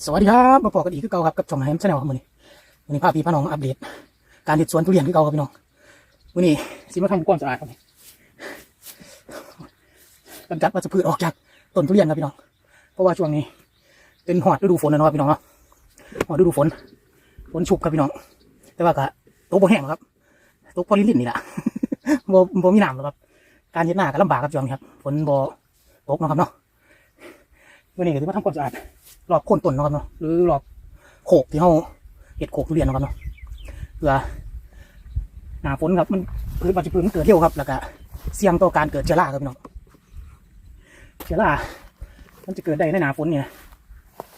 สวัสดีครับมาพบกันอีกคือเก่าครับกับช่องไฮมชาแนลครับมือนี้วันนี้พาพพี่พน้องอัปเดต การเฮ็ดสวนทุเรียนคือเก่าครับพี่น้องมื้อนี้สิมาทำความสะอาดครับนี่กำจัดวัชพืชออกจากต้นทุเรียนครับพี่น้อง เพราะว่าช่วงนี้เป็นหอดฤดูฝนนะเนาะพี่น้องเนาะหอดฤดูฝนฝนชุกครับพี่น้อง แต่ว่าก็ตกบ่แห้งครับตกพอลิ้นนี่แหละบ่บ่มีน้ำหรอกครับ การเฮ็ดหน้าก็ลำบากครับช่วงนี้ครับฝนบ่ตกนะครับเนาะมื้อนี้ก็สิมาทำความสะอาด รอบโคนต้นนะครับเนาะหรือรอบโขกที่เขาเห็ดโขกทุเรียนนะครับเนาะเพื่อหนาฝนครับมันพืชมันจะพืชมันเกิดเร็วครับแล้วก็เสี่ยงต่อการเกิดเชื้อราครับพี่น้องเชื้อรามันจะเกิดได้ในหนาฝนเนี่ย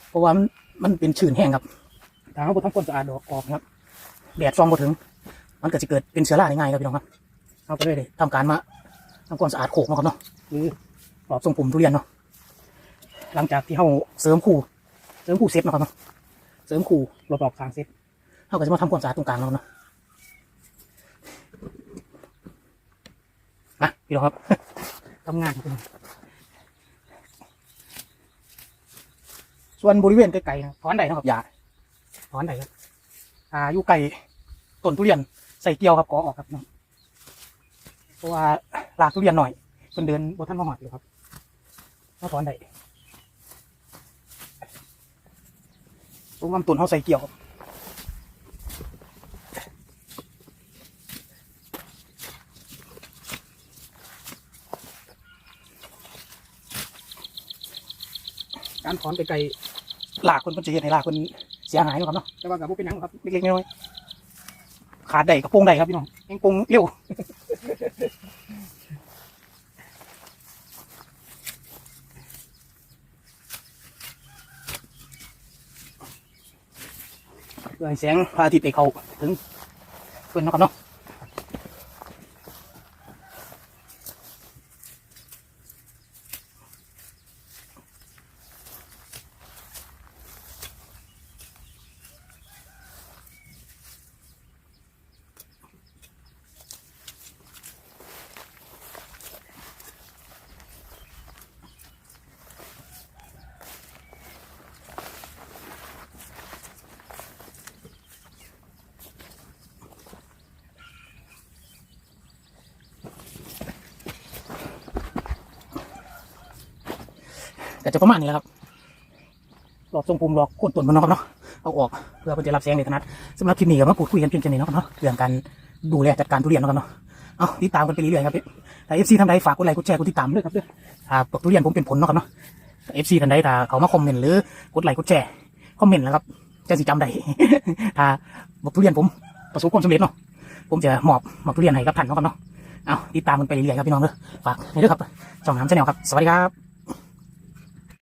เพราะว่ามันมันเป็นชื้นแห้งครับถ้าเราทำความสะอาดดอกออกครับแดดส่องบ่ถึง มันก็จะเกิดเป็นเชื้อราได้ง่ายครับพี่น้องครับเอาไปเลยเลยทำการมาทำความสะอาดโขกนาะครับเนาะหรือรอบทรงผมทุเรียนเนาะหลังจากที่เขาเสริมคู่ เสริมคู่เซตนะครับเนาะเสริมคู่รอบๆกลางเซตเขาก็จะมาทำความสะอาดตรงกลางแล้วเนาะนะพี่น้องครับทำงานครับพี่น้องส่วนบริเวณไกลๆนะถอนใดนาะครับอย่าถอนใดครับอ่าอยู่ไกลต้นทุเรียนใส่เกลียวครับกอออกครับพี่น้องเพราะว่าลากทุเรียนหน่อยเพิ่นเดินบนท่านมาหอดอยู่ครับมาถอนใด ตรงลำต้นเขาใส่เกี่ยวครับการถอนไกลๆหลากคนเพิ่นจะเห็นให้หลากคนเสียหายเนาะครับเนาะแต่ว่ากับพวกเป็นหยังหรอกครับเล็กๆน้อยๆขาดได้กระโปรงได้ครับพี่น้องยังโปรงเร็ว เพื่อให้แสงพระอาทิตย์ไปเข้าถึงเพื่อนเนาะครับเนาะ แต่จะประมาณนี้แหละครับหลอดทรงภูมิหลอกโคนต้นมันเนาะครับเนาะเอาออกเพื่อเพื่อจะรับแสงในถนัดสำหรับคลิปนี้ก็มาพูดคุยกันเพียงแค่นี้เนาะครับเนาะเรื่องการดูแลจัดการทุเรียนเนาะครับเนาะเอาติดตามกันไปเรื่อยๆครับถ้าเอฟซีทำใดฝากกดไลค์กดแชร์กดติดตามด้วยครับเด้อถ้าปลอกทุเรียนผมเป็นผลเนาะครับเนาะเอฟซีท่านใดถ้าเขามาคอมเมนต์หรือกดไลค์กดแชร์คอมเมนต์นะครับจะสิจำได้ถ้าบอกทุเรียนผมประสบความสำเร็จเนาะผมจะมอบมอบทุเรียนให้กับท่านเนาะครับเนาะเอาติดตามกันไปเรื่อยๆครับพี่น้องเด้อฝากด้วยครับช่องน้ำชาแนลครับสวัสดีครับ